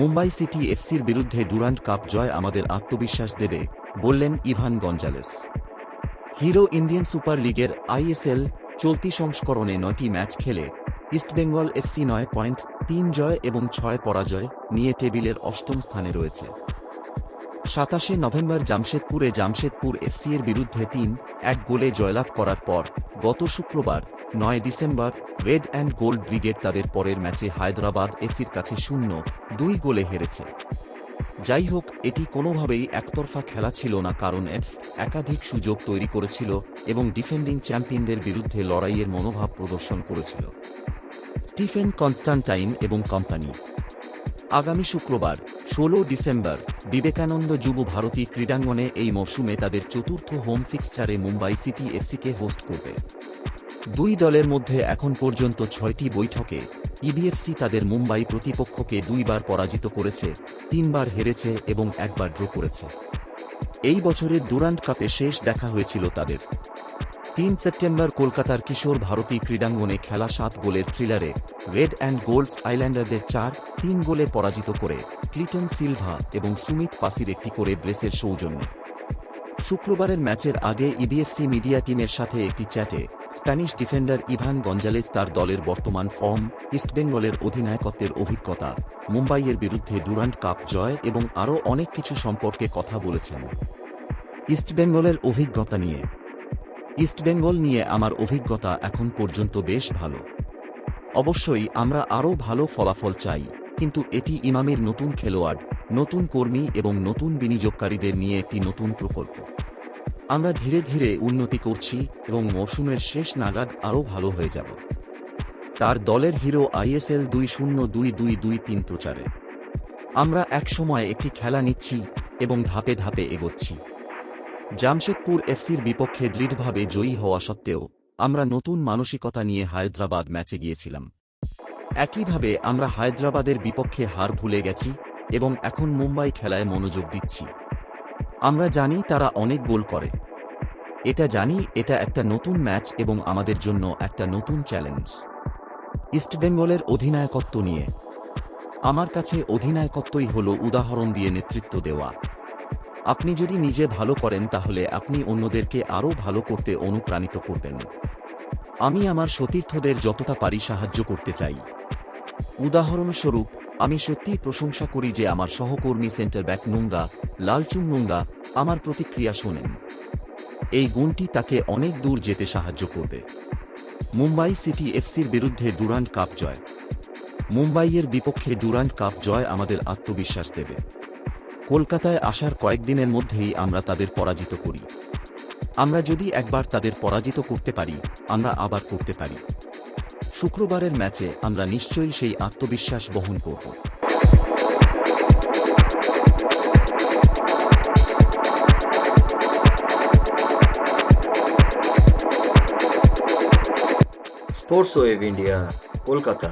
Mumbai city এফসির বিরুদ্ধে Durand cup জয় আমাদের আত্মবিশ্বাস দেবে, বললেন Ivan Gonzalez. Hero Indian super লিগের আইএসএল চলতি সংস্করণে নয়টি ম্যাচ খেলে ইস্টবেঙ্গল এফসি নয় পয়েন্ট তিন জয় এবং ছয় পরাজয় নিয়ে টেবিলের অষ্টম স্থানে রয়েছে। সাতাশে নভেম্বর জামশেদপুরে জামশেদপুর এফসি এর বিরুদ্ধে তিন, এক গোলে জয়লাভ করার পর, গত শুক্রবার, নয় December, red and gold brigade তাদের পরের ম্যাচে হায়দ্রাবাদ এফসির কাছে শূন্য, দুই গোলে হেরেছে। যাই হোক, এটি কোনোভাবেই একতরফা খেলা ছিল না কারণ এফ একাধিক সুযোগ তৈরি করেছিল এবং ডিফেন্ডিং চ্যাম্পিয়নদের বিরুদ্ধে লড়াইয়ের মনোভাব প্রদর্শন করেছিল। স্টিফেন কনস্টান্টাইন এবং কোম্পানি আগামী শুক্রবার, ষোলো ডিসেম্বর, বিবেকানন্দ যুব ভারতী ক্রীড়াঙ্গনে এই মৌসুমে তাদের চতুর্থ হোম ফিক্সচারে মুম্বাই সিটি এফসিকে হোস্ট করবে। দুই দলের মধ্যে এখন পর্যন্ত ছয়টি বৈঠকে ইবিএফসি তাদের মুম্বাই প্রতিপক্ষকে দুইবার পরাজিত করেছে, তিনবার হেরেছে এবং একবার ড্র করেছে। এই বছরের ডুরান্ট কাপে শেষ দেখা হয়েছিল তাদের। তিন সেপ্টেম্বর কলকাতার কিশোর ভারতী ক্রীড়াঙ্গনে খেলা সাত গোলের থ্রিলারে রেড অ্যান্ড গোল্ডস আইল্যান্ডারদের চার, তিন গোলে পরাজিত করে ক্লিটন সিলভা এবং সুমিত পাসির একটি করে ব্রেসের সৌজন্যে। শুক্রবারের ম্যাচের আগে ইবিএফসি মিডিয়া টিমের সাথে একটি চ্যাটে স্প্যানিশ ডিফেন্ডার ইভান গঞ্জালেজ তার দলের বর্তমান ফর্ম ইস্টবেঙ্গলের অধিনায়কত্বের অভিজ্ঞতা, মুম্বাইয়ের বিরুদ্ধে ডুরান্ট কাপ জয় এবং আরও অনেক কিছু সম্পর্কে কথা বলেছেন। ইস্টবেঙ্গলের অভিজ্ঞতা নিয়ে ইস্টবেঙ্গল নিয়ে আমার অভিজ্ঞতা এখন পর্যন্ত বেশ ভালো। অবশ্যই আমরা আরও ভালো ফলাফল চাই, কিন্তু এটি ইমামের নতুন খেলোয়াড়, নতুন কর্মী এবং নতুন বিনিয়োগকারীদের নিয়ে একটি নতুন প্রকল্প। আমরা ধীরে ধীরে উন্নতি করছি এবং মৌসুমের শেষ নাগাদ আরও ভালো হয়ে যাব। তার দলের হিরো আইএসএল দুই শূন্য দুই দুই দুই তিন প্রচারে। আমরা একসময় একটি খেলা নিচ্ছি এবং ধাপে ধাপে এগোচ্ছি। জামশেদপুর এফসির বিপক্ষে দৃঢ়ভাবে জয়ী হওয়া সত্ত্বেও, আমরা নতুন মানসিকতা নিয়ে হায়দ্রাবাদ ম্যাচে গিয়েছিলাম। একইভাবে আমরা হায়দ্রাবাদের বিপক্ষে হার ভুলে গেছি এবং এখন মুম্বাই খেলায় মনোযোগ দিচ্ছি। আমরা জানি তারা অনেক গোল করে। এটা জানি, এটা একটা নতুন ম্যাচ এবং আমাদের জন্য একটা নতুন চ্যালেঞ্জ। ইস্টবেঙ্গলের অধিনায়কত্ব নিয়ে। আমার কাছে অধিনায়কত্বই হল উদাহরণ দিয়ে নেতৃত্ব দেওয়া। আপনি যদি নিজে ভালো করেন তাহলে আপনি অন্যদেরকে আরও ভালো করতে অনুপ্রাণিত করবেন। আমি আমার সতীর্থদের যতটা পারি সাহায্য করতে চাই। উদাহরণস্বরূপ, আমি সত্যিই প্রশংসা করি যে আমার সহকর্মী সেন্টার ব্যাক নুঙ্গা, লালচুং নুঙ্গা, আমার প্রতিক্রিয়া শোনেন। এই গুণটি তাকে অনেক দূর যেতে সাহায্য করবে। মুম্বাই সিটি এফসির বিরুদ্ধে ডুরান্ট কাপ জয়। মুম্বাইয়ের বিপক্ষে ডুরান্ট কাপ জয় আমাদের আত্মবিশ্বাস দেবে। কলকাতায় আসার কয়েকদিনের মধ্যেই আমরা তাদের পরাজিত করি। আমরা যদি একবার তাদের পরাজিত করতে পারি, আমরা আবার করতে পারি। শুক্রবারের ম্যাচে আমরা নিশ্চয়ই সেই আত্মবিশ্বাস বহন করব। Sports wave India, Kolkata.